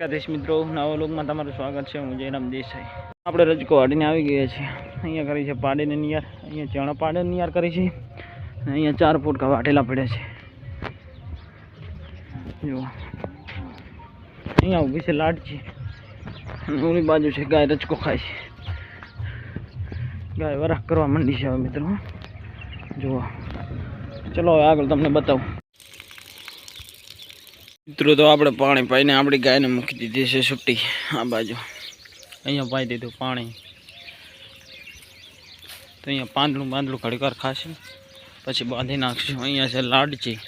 દ્વારકાધીશ મિત્રો, નવા લોકમાં તમારું સ્વાગત છે. હું જયરામ દેસાઈ. આપણે રજકો વાડીને આવી ગયા છીએ. અહીંયા કરી છે પાડીને નિયાર. અહીંયા ચણા પાડે નિયાર કરી છે. અહીંયા ચાર ફૂટકા વાટેલા પડ્યા છે. જુઓ. અહીંયા ઊભી છે લાડજી. ઓલી બાજુ છે ગાય રજકો ખાય છે. ગાય વરાક કરવા માંડી છે હવે મિત્રો. જુઓ. ચલો હવે આગળ તમને બતાવું. મિત્રો, તો આપણે પાણી પાઈને આપણી ગાયને મૂકી દીધી છે છુટ્ટી આ બાજુ. અહીંયા પાઈ દીધું પાણી. તો અહીંયા પાંદડું બાંદડું ઘડીવાર ખાશે. પછી બાંધી નાખશું. અહીંયા છે લાડચી.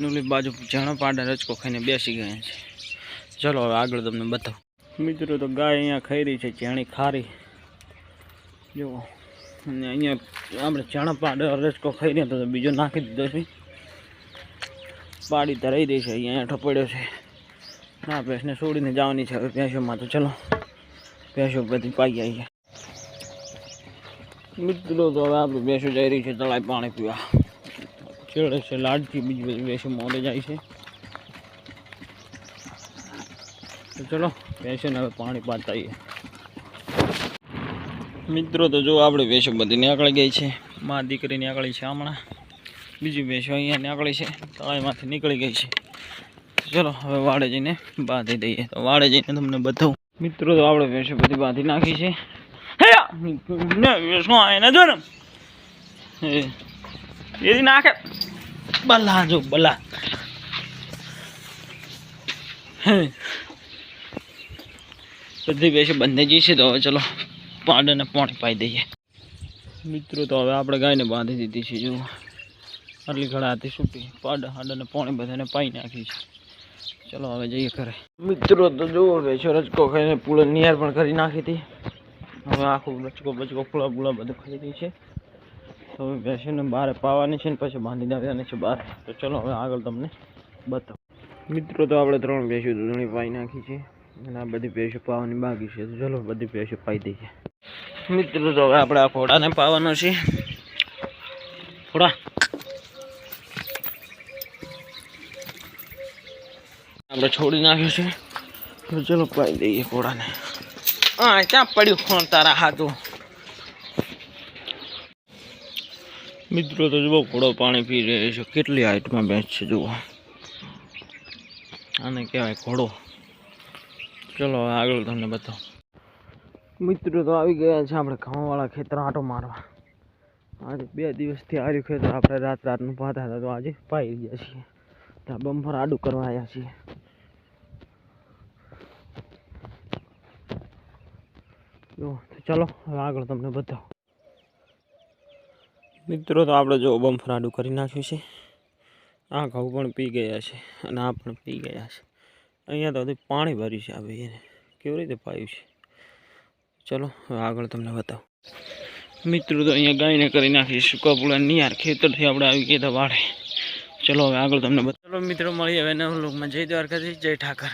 નુલી બાજુ જણા પાડા રચકો ખાઈને બેસી ગયા છે. ચલો, હવે આગળ તમને બતાવું. મિત્રો, તો ગાય અહીંયા ખાઈ છે ચેણી ખારી. જુઓ. અને અહીંયા આપણે ચણા પાડા રચકો ખાઈ રહ્યા તો બીજો નાખી દીધો છે. પાડી ધરાઈ રહી છે, અહીંયા ઠપડ્યો છે. ના, ભેંસને છોડીને જવાની છે, હવે ભેંસોમાં તો ચલો. ભેંસો બધી પાઈ આવીએ મિત્રો, તો હવે આપણે ભેંસો જઈ રહી છે, તળાઈ પાણી પીવા. છેડે છે લાડથી બીજી બધી ભેંસો મોડે જાય છે. તો ચલો, ભેંસોને હવે પાણી પાતા આવીએ. મિત્રો, તો જો આપણે ભેંસો બધી નીકળી ગઈ છે. મા દીકરી નીકળી છે હમણાં. બીજી ભેંસો અહીંયા નીકળી છે તળાઈમાંથી નીકળી ગઈ છે. ચલો, હવે વાડે જઈને બાંધી દઈએ. તો વાડે જઈને તમને બતાવું. મિત્રો, તો આપણે ભેંસો બધી બાંધી નાખી છે. ભેંસો જો ને. હે નાખે. બલા જો, બલા. બધી ભેંસો બંધાઈ જઈ છે, તો હવે ચલો પાડને પાણી પાઈ દઈએ. મિત્રો, તો હવે આપણે ગાયને બાંધી દીધી છે, જુઓ. આટલી ઘડા હતી છૂટી. પાડ હાડને પાણી બધાને પાઈ નાખી છે. ચલો, હવે જઈએ ઘરે. મિત્રો, તો જુઓ ભેંસો રચકો ખાઈને પૂળો નિયાર પણ કરી નાખી હતી. હવે આખું રચકો બચકો પૂળા પૂળા બધું ખાઈ રહી છે. તો હવે ભેંસોને બહાર પાવાની છે ને, પછી બાંધી દેવાની છે બહાર તો ચલો, હવે આગળ તમને બતાવો. મિત્રો, તો આપણે ત્રણ ભેંસો દૂધણી પાઈ નાખી છે. અને આ બધી ભેંસો પાવાની બાકી છે. તો ચલો, બધી ભેંસો પાઈ દઈએ. મિત્રો, તો હવે આપણે આ ઘોડાને પાવાનો છે ઘોડા આપણે છોડી નાખ્યું છે. તો ચલો પાઈ દઈએ ઘોડાને હા ક્યાં પડ્યું ફોન તારા હાથું? મિત્રો તો જુઓ ઘોડો પાણી પી રહ્યો છે. કેટલી હાઈટમાં ભેંસ છે જુઓ. આને કહેવાય ઘોડો. ચલો આગળ તમને બતાવો. મિત્રો તો આવી ગયા છે આપણે ઘઉંવાળા ખેતર આંટો મારવા. આજે બે દિવસથી આર્યું ખેતર. આપણે રાત રાતનું પાતા હતા તો આજે પાઈ ગયા છીએ. ત્યાં બમ્ફર આડું કરવા આવ્યા છીએ. જો ચલો, હવે આગળ તમને બતાવો. મિત્રો, તો આપણે જો બમફરાડું કરી નાખ્યું છે. આ ઘઉં પણ પી ગયા છે અને આ પણ પી ગયા છે. અહીંયા તો બધું પાણી ભર્યું છે આ ભાઈને કેવી રીતે પાયું છે? ચલો, હવે આગળ તમને બતાવો. મિત્રો, તો અહીંયા ગાયને કરી નાખી સૂકા પૂળા નિયાર ખેતરથી આપણે આવી ગયા હતા વાડે. ચલો, હવે આગળ તમને બતાવો. મિત્રો, મળીએ હવે નવ લોકમાં જય દ્વારકાથી જય ઠાકર.